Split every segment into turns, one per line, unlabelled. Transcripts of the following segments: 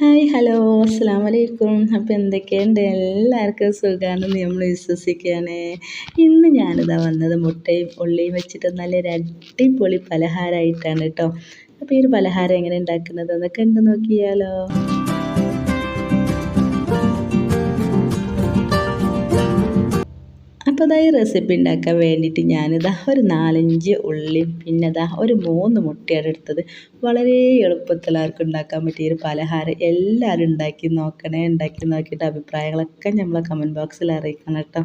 Hi hello. അസ്സാം വലൈക്കും അപ്പോൾ എന്തൊക്കെയുണ്ട്? എല്ലാവർക്കും സുഖമാണെന്ന് നമ്മൾ വിശ്വസിക്കുകയാണ്. ഇന്ന് ഞാനിതാ വന്നത് മുട്ടയും ഉള്ളിയും വെച്ചിട്ട് നല്ലൊരു അടിപൊളി പലഹാരമായിട്ടാണ് കേട്ടോ. അപ്പോൾ ഈ ഒരു പലഹാരം എങ്ങനെ ഉണ്ടാക്കുന്നത്? എന്നൊക്കെ ഉണ്ട് നോക്കിയാലോ. അപ്പോൾ ഇതാ റെസിപ്പി ഉണ്ടാക്കാൻ വേണ്ടിയിട്ട് ഞാനിതാ ഒരു നാലഞ്ച് ഉള്ളി പിന്നെ ഇതാ ഒരു മൂന്ന് മുട്ടയാണ് എടുത്തത്. വളരെ എളുപ്പത്തിൽ ആർക്കും ഉണ്ടാക്കാൻ പറ്റിയ ഒരു പലഹാരം. എല്ലാവരും ഉണ്ടാക്കി നോക്കണേ ഉണ്ടാക്കി നോക്കിയിട്ട് അഭിപ്രായങ്ങളൊക്കെ നമ്മളെ കമന്റ് ബോക്സിൽ അറിയിക്കണം കേട്ടോ.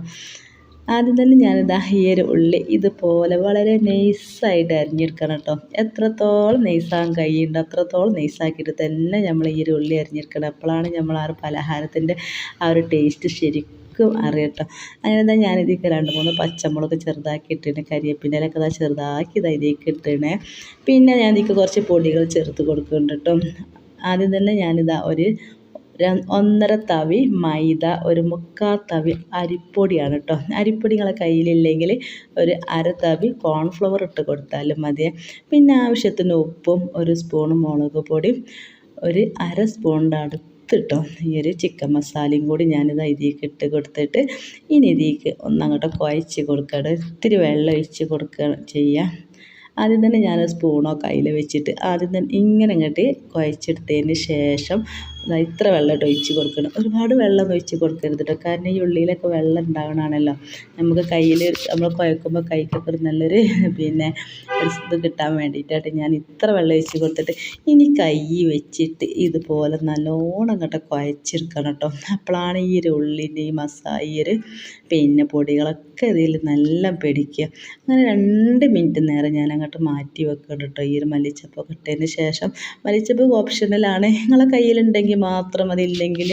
ആദ്യം തന്നെ ഞാനിതാ ഈ ഒരു ഉള്ളി ഇതുപോലെ വളരെ നൈസായിട്ട് അരിഞ്ഞെടുക്കണം കേട്ടോ. എത്രത്തോളം നൈസാകാൻ കഴിയുണ്ട് അത്രത്തോളം നൈസാക്കിയിട്ട് തന്നെ നമ്മൾ ഈ ഒരു ഉള്ളി അരിഞ്ഞെടുക്കണം. അപ്പോഴാണ് നമ്മൾ ആ ഒരു പലഹാരത്തിന്റെ ആ ഒരു ടേസ്റ്റ് ശരിക്കും എല്ലാവർക്കും അറിയട്ടോ. അങ്ങനെ തന്നെ ഞാനിതിലേക്ക് രണ്ട് മൂന്ന് പച്ചമുളക് ചെറുതാക്കി ഇട്ടിട്ട് കരിയേപ്പിന്റെലൊക്കെ ഇതാ ചെറുതാക്കി ഇതാ ഇതിലേക്ക് ഇട്ടിണേ പിന്നെ ഞാൻ ഇതിലേക്ക് കുറച്ച് പൊടികൾ ചേർത്ത് കൊടുക്കുന്നുണ്ട് കേട്ടോ. ആദ്യം തന്നെ ഞാനിതാ ഒരു ഒന്നര തവി മൈദ ഒരു മുക്കാൽ തവി അരിപ്പൊടിയാണ് കേട്ടോ. അരിപ്പൊടി നിങ്ങളെ കയ്യിലില്ലെങ്കിൽ ഒരു അര തവി കോൺഫ്ലവർ ഇട്ട് കൊടുത്താലും മതി പിന്നെ ആവശ്യത്തിന് ഉപ്പും ഒരു സ്പൂൺ മുളക് പൊടി ഒരു അര സ്പൂണിന്റെ അടുത്ത് കേട്ടോ ഈ ഒരു ചിക്കൻ മസാലയും കൂടി ഞാനിത് ഇതിലേക്ക് ഇട്ട് കൊടുത്തിട്ട് ഇനി ഇതിലേക്ക് ഒന്നങ്ങോട്ട് കുഴച്ച് കൊടുക്കണം. ഇത്തിരി വെള്ളം ഒഴിച്ച് കൊടുക്കുക ചെയ്യുക ആദ്യം തന്നെ ഞാൻ സ്പൂണോ കയ്യിൽ വെച്ചിട്ട് ആദ്യം തന്നെ ഇങ്ങനെ ഇങ്ങോട്ട് കുഴച്ചെടുത്തതിന് ശേഷം ഇത്ര വെള്ളം ഒഴിച്ച് കൊടുക്കണം. ഒരുപാട് വെള്ളം ഒഴിച്ച് കൊടുക്കരുത് കേട്ടോ കാരണം ഈ ഉള്ളിയിലൊക്കെ വെള്ളം ഉണ്ടാവണമാണല്ലോ നമുക്ക് കയ്യിൽ നമ്മൾ കുഴക്കുമ്പോൾ കൈക്കൊക്കെ ഒരു നല്ലൊരു പിന്നെ ഇത് കിട്ടാൻ വേണ്ടിയിട്ടായിട്ട് ഞാൻ ഇത്ര വെള്ളം ഒഴിച്ച് കൊടുത്തിട്ട് ഇനി കൈ വെച്ചിട്ട് ഇതുപോലെ നല്ലോണം അങ്ങോട്ട് കുഴച്ചെടുക്കണം കേട്ടോ അപ്പോഴാണ് ഈ ഒരു ഉള്ളിന്റെ ഈ മസാല പിന്നെ പൊടികളൊക്കെ ഇതിൽ നല്ല പിടിക്കുക. അങ്ങനെ രണ്ട് മിനിറ്റ് നേരം ഞാൻ അങ്ങോട്ട് മാറ്റി വെക്കണം കേട്ടോ ഈ ഒരു മല്ലിച്ചപ്പൊക്കെ ഇട്ടതിന് ശേഷം മല്ലിച്ചപ്പ് ഓപ്ഷണലാണ്. നിങ്ങളെ കയ്യിലുണ്ടെങ്കിൽ മാത്രം അതില്ലെങ്കിൽ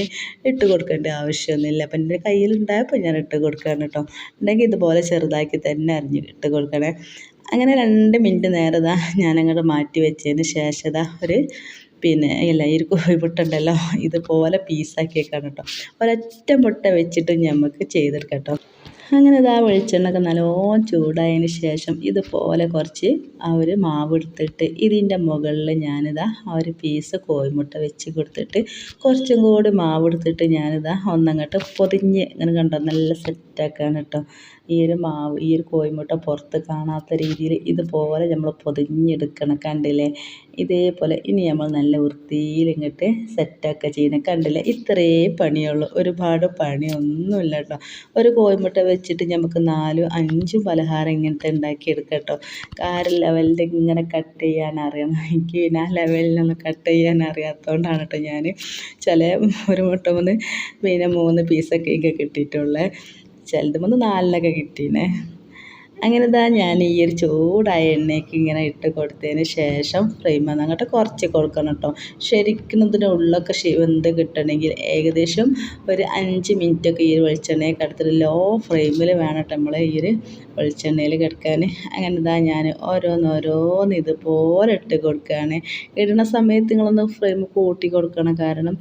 ഇട്ട് കൊടുക്കേണ്ട ആവശ്യമൊന്നുമില്ല. അപ്പം എന്റെ കയ്യിലുണ്ടായപ്പോൾ ഞാൻ ഇട്ട് കൊടുക്കുകയാണ് കേട്ടോ. ഉണ്ടെങ്കിൽ ഇതുപോലെ ചെറുതാക്കി തന്നെ അരിഞ്ഞ് ഇട്ട് കൊടുക്കണേ. അങ്ങനെ രണ്ട് മിനിറ്റ് നേരം ഇതാ ഞാനങ്ങോട്ട് മാറ്റി വെച്ചതിന് ശേഷം ഇതാ ഒരു പിന്നെ ഇല്ല ഈ കോഴിമുട്ട ഇതുപോലെ പീസാക്കിയേക്കാണ് കേട്ടോ. ഒരൊറ്റ മുട്ട വെച്ചിട്ട് നമുക്ക് ചെയ്തെടുക്കാം കേട്ടോ. അങ്ങനെ ഇതാ വെളിച്ചെണ്ണയൊക്കെ നല്ലോണം ചൂടായതിന് ശേഷം ഇതുപോലെ കുറച്ച് ആ ഒരു മാവ് എടുത്തിട്ട് ഇതിന്റെ മുകളിൽ ഞാനിതാ ആ ഒരു പീസ് കോഴിമുട്ട വെച്ച് കൊടുത്തിട്ട് കുറച്ചും കൂടി മാവ് എടുത്തിട്ട് ഞാനിതാ ഒന്നങ്ങോട്ട് പൊതിഞ്ഞ് ഇങ്ങനെ കണ്ടോ നല്ല സെറ്റാക്കാണ് കേട്ടോ. ഈ ഒരു മാവ് ഈ ഒരു കോഴിമുട്ട പുറത്ത് കാണാത്ത രീതിയിൽ ഇതുപോലെ നമ്മൾ പൊതിഞ്ഞെടുക്കണം കണ്ടില്ലേ? ഇതേപോലെ ഇനി നമ്മൾ നല്ല വൃത്തിയിൽ ഇങ്ങോട്ട് സെറ്റാക്കുക ചെയ്യണം. കണ്ടില്ലേ? ഇത്രേ പണിയുള്ളൂ. ഒരുപാട് പണിയൊന്നുമില്ല കേട്ടോ. ഒരു കോഴിമുട്ട വെച്ചിട്ട് നമുക്ക് നാലും അഞ്ചും പലഹാരം ഇങ്ങനത്തെ ഉണ്ടാക്കിയെടുക്കാം കേട്ടോ. കാര് ലെവലിൽ ഇങ്ങനെ കട്ട് ചെയ്യാൻ അറിയണം എനിക്ക് പിന്നെ ആ ലെവലിലൊന്നും കട്ട് ചെയ്യാൻ അറിയാത്തതുകൊണ്ടാണ് കേട്ടോ ഞാൻ ചില ഒരു മുട്ട മൂന്ന് പിന്നെ മൂന്ന് പീസൊക്കെ എനിക്ക് കിട്ടിയിട്ടുള്ളത് ചിലതുമ്പോൾ നാലിനൊക്കെ കിട്ടീനെ. അങ്ങനെ ഇതാ ഞാൻ ഈ ഒരു ചൂടായ എണ്ണയ്ക്ക് ഇങ്ങനെ ഇട്ട് കൊടുത്തതിന് ശേഷം ഫ്ലെയിം അങ്ങോട്ട് കുറച്ച് കൊടുക്കണം കേട്ടോ. ശരിക്കും ഇതിന്റെ ഉള്ളൊക്കെ വെന്ത് കിട്ടണമെങ്കിൽ ഏകദേശം ഒരു അഞ്ച് മിനിറ്റൊക്കെ ഈ ഒരു വെളിച്ചെണ്ണയൊക്കെ എടുത്തിട്ട് ലോ ഫ്ലെയിമിൽ വേണം കേട്ടോ നമ്മൾ ഈ ഒരു വെളിച്ചെണ്ണയിൽ കിടക്കാൻ. അങ്ങനെ ഇതാ ഞാൻ ഓരോന്നോരോന്ന് ഇതുപോലെ ഇട്ട് കൊടുക്കുകയാണ്. ഇടുന്ന സമയത്ത് നിങ്ങളൊന്ന് ഫ്ലെയിം കൂട്ടി കൊടുക്കണം. കാരണം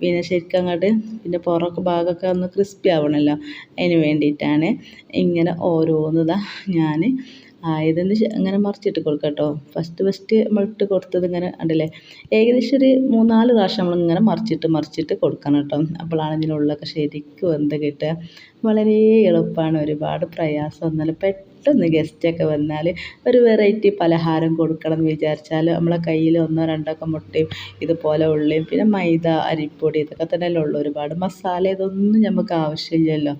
പിന്നെ ശരിക്കും അങ്ങോട്ട് പിന്നെ പുറമൊക്കെ ഭാഗമൊക്കെ ഒന്ന് ക്രിസ്പി ആവണമല്ലോ. അതിന് വേണ്ടിയിട്ടാണ് ഇങ്ങനെ ഓരോന്നിതാ ഞാൻ ആയതിന് ഇങ്ങനെ മറിച്ചിട്ട് കൊടുക്കുക കേട്ടോ. ഫസ്റ്റ് ഫസ്റ്റ് നമ്മൾ ഇട്ട് കൊടുത്തത് ഇങ്ങനെ ഉണ്ടല്ലേ ഏകദേശം ഒരു മൂന്നാൽ പ്രാവശ്യം നമ്മളിങ്ങനെ മറിച്ചിട്ട് മറിച്ചിട്ട് കൊടുക്കണം കേട്ടോ. അപ്പോഴാണ് ഇതിനുള്ളൊക്കെ ശരിക്കും വെന്ത് കിട്ടുക? വളരെ എളുപ്പമാണ്. ഒരുപാട് പ്രയാസമൊന്നുമില്ല പെട്ടെന്ന് ഗസ്റ്റൊക്കെ വന്നാൽ ഒരു വെറൈറ്റി പലഹാരം കൊടുക്കണം എന്ന് വിചാരിച്ചാൽ നമ്മളെ കയ്യിൽ ഒന്നോ രണ്ടോ ഒക്കെ മുട്ടയും ഇതുപോലെ ഉള്ളിയും പിന്നെ മൈദ അരിപ്പൊടി ഇതൊക്കെ തന്നെയല്ലേ ഉള്ളൂ. ഒരുപാട് മസാല ഇതൊന്നും നമുക്ക് ആവശ്യമില്ലല്ലോ.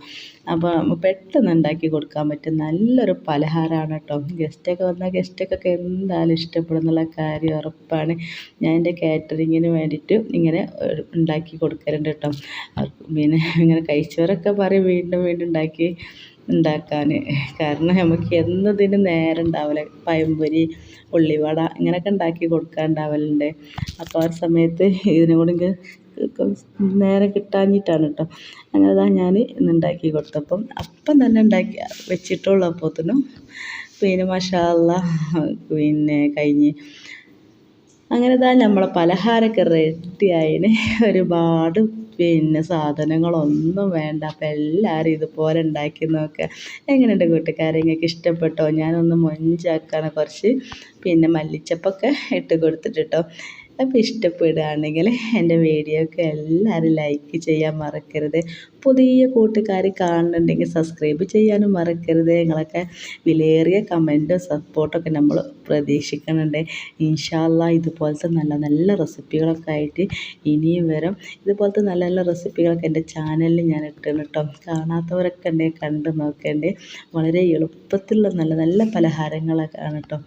അപ്പോൾ പെട്ടെന്ന് ഉണ്ടാക്കി കൊടുക്കാൻ പറ്റും നല്ലൊരു പലഹാരമാണ് കേട്ടോ. ഗസ്റ്റൊക്കെ വന്നാൽ ഗസ്റ്റൊക്കെ എന്തായാലും ഇഷ്ടപ്പെടും എന്നുള്ള കാര്യം ഉറപ്പാണ്. ഞാൻ എന്റെ കാറ്ററിങ്ങിന് വേണ്ടിയിട്ട് ഇങ്ങനെ ഉണ്ടാക്കി കൊടുക്കലുണ്ട് കേട്ടോ. പിന്നെ ഇങ്ങനെ കഴിച്ചവരൊക്കെ പറയും വീണ്ടും വീണ്ടും ഉണ്ടാക്കി ഉണ്ടാക്കാൻ. കാരണം നമുക്ക് എന്നതിന് നേരം ഉണ്ടാവില്ല. പഴംപൊരി ഉള്ളിവട ഇങ്ങനെയൊക്കെ ഉണ്ടാക്കി കൊടുക്കാൻ ഉണ്ടാവലുണ്ട്. അപ്പോൾ ആ സമയത്ത് ഇതിനോട് നേരെ കിട്ടാഞ്ഞിട്ടാണ് കേട്ടോ. അങ്ങനെ ഞാൻ ഇന്ന് ഉണ്ടാക്കി കൊടുത്തപ്പം അപ്പം തന്നെ ഉണ്ടാക്കി വെച്ചിട്ടുള്ളൂ അപ്പോഴത്തേനും പിന്നെ മഷാല്ല പിന്നെ കഴിഞ്ഞ് അങ്ങനെ തന്നെ നമ്മളെ പലഹാരമൊക്കെ റെഡിയായിന് ഒരുപാട് പിന്നെ സാധനങ്ങളൊന്നും വേണ്ട. അപ്പം എല്ലാവരും ഇതുപോലെ ഉണ്ടാക്കി നോക്കുക എങ്ങനെയുണ്ട് കൂട്ടുകാരെ? നിങ്ങൾക്ക് ഇഷ്ടപ്പെട്ടോ? ഞാനൊന്ന് മൊഞ്ചാക്കാണ് കുറച്ച്. പിന്നെ മല്ലിച്ചപ്പൊക്കെ ഇട്ട് കൊടുത്തിട്ട് കേട്ടോ അപ്പോൾ ഇഷ്ടപ്പെടുകയാണെങ്കിൽ എന്റെ വീഡിയോക്ക് എല്ലാവരും ലൈക്ക് ചെയ്യാൻ മറക്കരുത്. പുതിയ കൂട്ടുകാർ കാണുന്നുണ്ടെങ്കിൽ സബ്സ്ക്രൈബ് ചെയ്യാനും മറക്കരുത്. നിങ്ങളൊക്കെ വിലയേറിയ കമന്റും സപ്പോർട്ടൊക്കെ നമ്മൾ പ്രതീക്ഷിക്കുന്നുണ്ട്. ഇൻഷാല്ല ഇതുപോലത്തെ നല്ല നല്ല റെസിപ്പികളൊക്കെ ആയിട്ട് ഇനിയും വരും. ഇതുപോലത്തെ നല്ല നല്ല റെസിപ്പികളൊക്കെ എന്റെ ചാനലിൽ ഞാൻ ഇട്ടുണ്ട് കേട്ടോ. കാണാത്തവരൊക്കെ ഉണ്ടെങ്കിൽ കണ്ട് നോക്കേണ്ടേ. വളരെ എളുപ്പത്തിലുള്ള നല്ല നല്ല പലഹാരങ്ങളൊക്കെ ആണ് കേട്ടോ.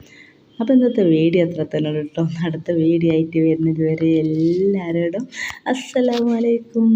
അപ്പോൾ ഇന്നത്തെ വീഡിയോ അത്ര തന്നെ കേട്ടോ. അടുത്ത വീഡിയോ ആയിട്ട് വരുന്നത് വരെ എല്ലാവരോടും അസ്സലാമലൈക്കും